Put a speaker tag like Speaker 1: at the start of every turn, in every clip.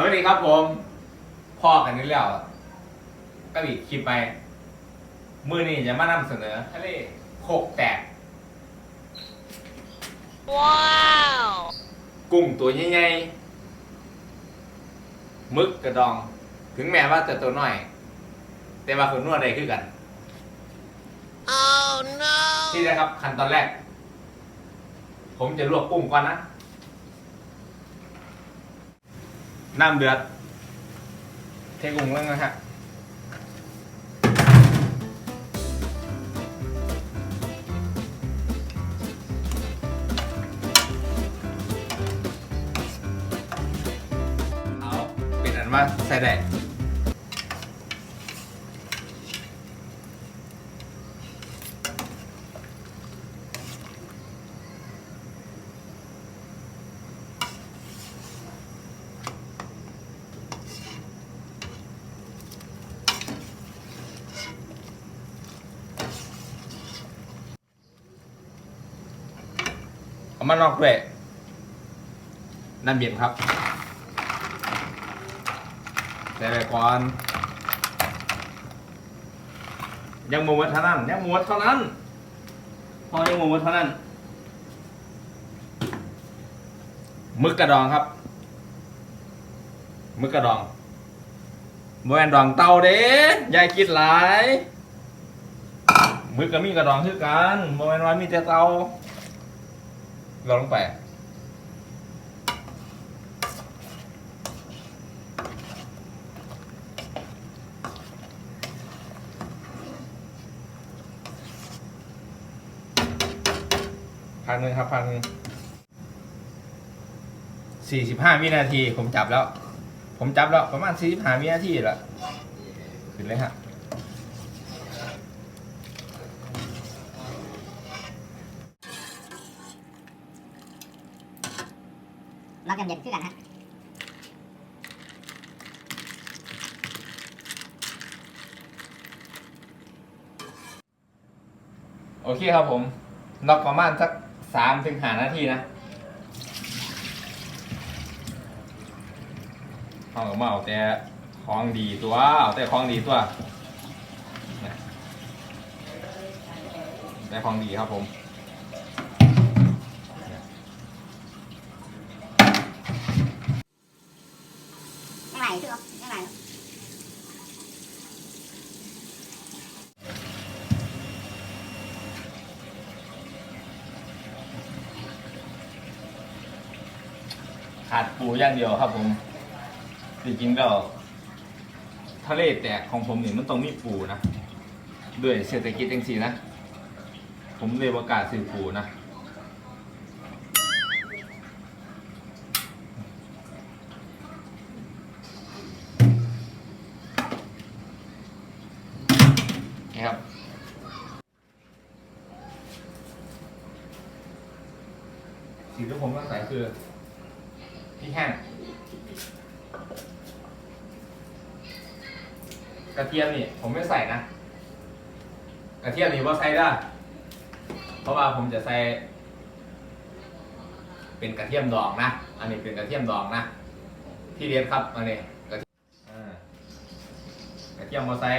Speaker 1: สวัสดีครับผมพ่อกันนี่แล้วก็อีกคลิปไปมือนี้จะมานำเสนอทะเลโคกแตก
Speaker 2: Wow!
Speaker 1: กุ้งตัวใหญ่ๆมึกกระดอง ถึงแม้ว่าจะตัวน้อย แต่ว่าคนนวดได้คือกัน
Speaker 2: Oh no!
Speaker 1: ที่นะครับขั้นตอนแรก ผมจะลวกกุ้งก่อนนะ น้ำเดือด เทกุ้งลงนะฮะเอาเป็นอันว่าใส่แดด มานอกด้วยน้ำเย็นครับใส่ไปก่อน ยังหมูวัดเท่านั้น ยังหมูวัดเท่านั้น พอยังหมูวัดเท่านั้นมึกกระดองครับ มึกกระดองบแวนดองเตาเด้ยายคิดหลาย มึกก็มีกระดองคือกันบแวนว่ามีแต่เตา เราลงไปพักหนึ่งครับพันสี่สิบห้าวินาที ผมจับแล้ว ผมจับแล้วประมาณสี่สิบห้าวินาทีแหละขึ้นเลยฮะ
Speaker 3: จะเย็นขึ้นกันฮะ
Speaker 1: โอเคครับผมนอกประมาณสักสามถึงห้านาทีนะเอาออกมาเอาแต่ของดีตัวเอาแต่ของดีตัวแต่ของดีครับผม
Speaker 3: ยังไงคือยังไง
Speaker 1: ขาดปูอย่างเดียวครับผมจริงๆแล้วทะเลแตกของผมนี่มันต้องมีปูนะ ด้วยเศรษฐกิจจังสีนะ ผมเลยประกล้าศซื้อปูนะ สิ่งที่ผมต้องใส่คือพริกแห้งกระเทียมนี่ผมไม่ใส่นะ กระเทียมนี่ว่าใส่ได้ เพราะว่าผมจะใส่ เป็นกระเทียมดองนะ อันนี้เป็นกระเทียมดองนะ ที่เรียนครับอันนี้กระเทียมกระเทียมมาใส่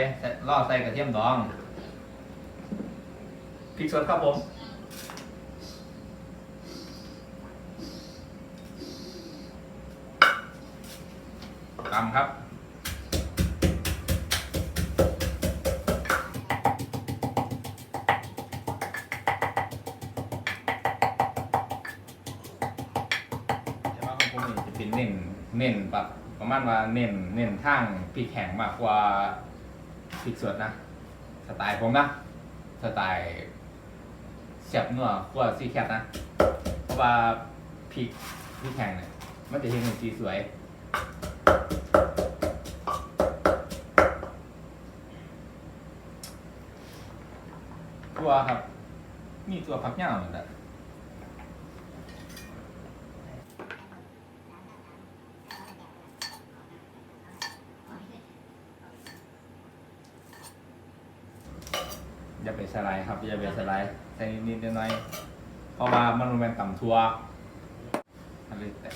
Speaker 1: ล่อใส่กระเทียมดองพริกสดครับผม ตำครับ แต่ว่าของผมนี่จะเป็นเน้นเน้นแบบประมาณว่าเน้นเน้นทางพริกแห้งมากกว่าพริกสดนะ สไตล์ผมนะ สไตล์เสียบนัวกว่าซีแคทนะ เพราะว่าพริกพริกแห้งเนี่ยมันจะเห็นเป็นสีสวย ตัวครับ มีตัวพักยาวเหมือนกันอย่าไปสไลด์ครับอย่าไปสไลด์ใส่นิดๆน่อยๆเพราะว่ามันเป็นต่ำทัวอะไรแต่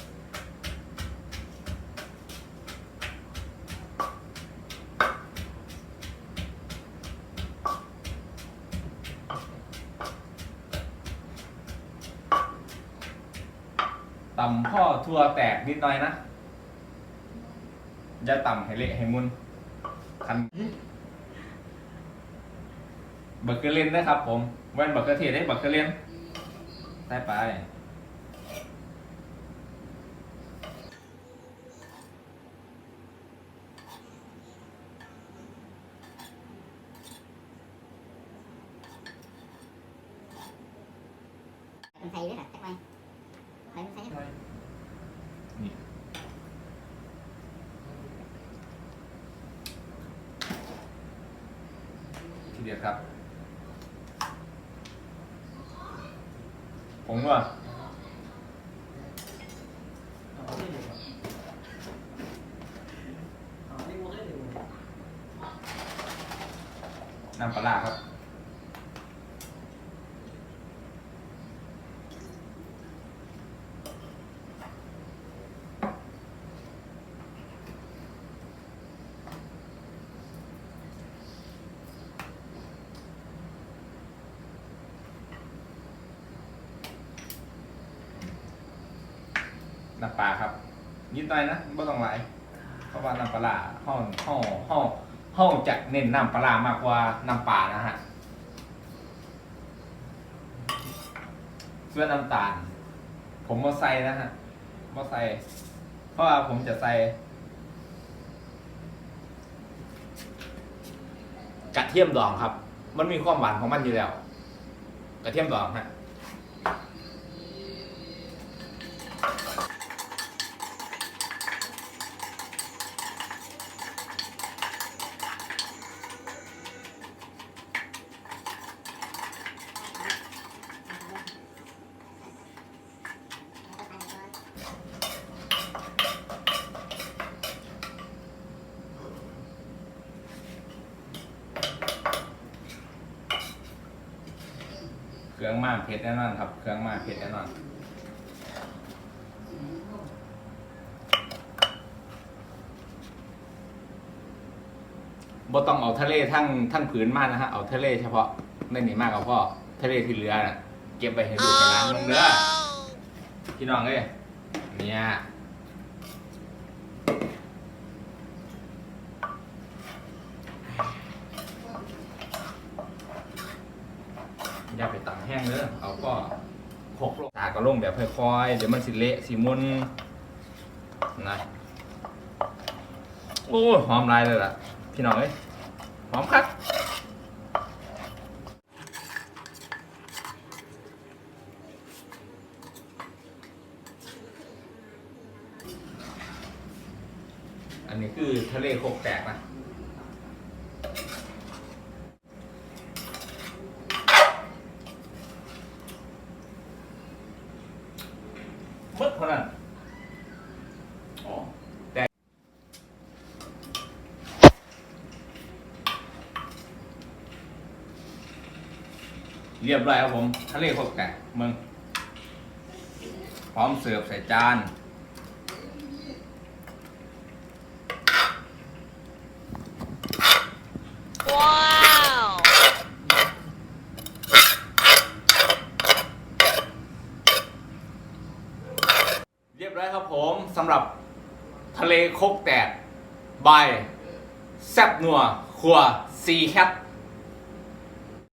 Speaker 1: ตำพ่อทั่วแตกนิดหน่อยนะอย่าต่ำให้เละให้มุนคันบักเกอร์เลนนะครับผมแว่นบักเกอร์เทศได้บักเกอร์เลนใส่ไป
Speaker 3: มันใส่ด้วยเหรอจักไว้ไปมันใส่ด้วย
Speaker 1: นี่ที เดียวครับ ผมว่าน้ำปลาร้าครับ น้ำปลาครับ นิดหน่อยนะไม่ต้องหลายเพราะว่าน้ำปลาห้องห้องห้องห้องจะเน้นน้ำปลาร้ามากกว่าน้ำปลานะฮะส่วนน้ำตาล ผมมาใส่นะฮะมาใส่ เพราะว่าผมจะใส่กระเทียมดองครับ มันมีความหวานของมันอยู่แล้ว กระเทียมดองฮะ รื่องมากเผ็ดแน่นอนครับ เครื่องมากเผ็ดแน่นอนบ่ต้องเอาทะเลทั้งทั้งผืนมากนะฮะ เอาทะเลเฉพาะไม่หนีมากเอาพ่อทะเลที่เหลือน่ะ เก็บไปให้ลูกให้ร้าน
Speaker 2: Oh
Speaker 1: มึงเด้อพี่น้องเอ้ยเนี่ยอย่าไปตังแห้งเด้อเอาก็หก ลงแบบค่อยๆ เดี๋ยวมันสิเละสิมุนนะโอ้หอมลายเลยล่ะ พี่น้องเอ้ยหอมคักอันนี้คือทะเลโคกแตกนะ มึดเท่านั้นอ๋อแต่ เรียบร้อยครับผมทะเลโคกแตกมึง พร้อมเสิร์ฟใส่จาน
Speaker 2: Wow!
Speaker 1: เรียบร้อยครับผมสำหรับทะเลโคกแตกบายแซบนัวครัวซีแคท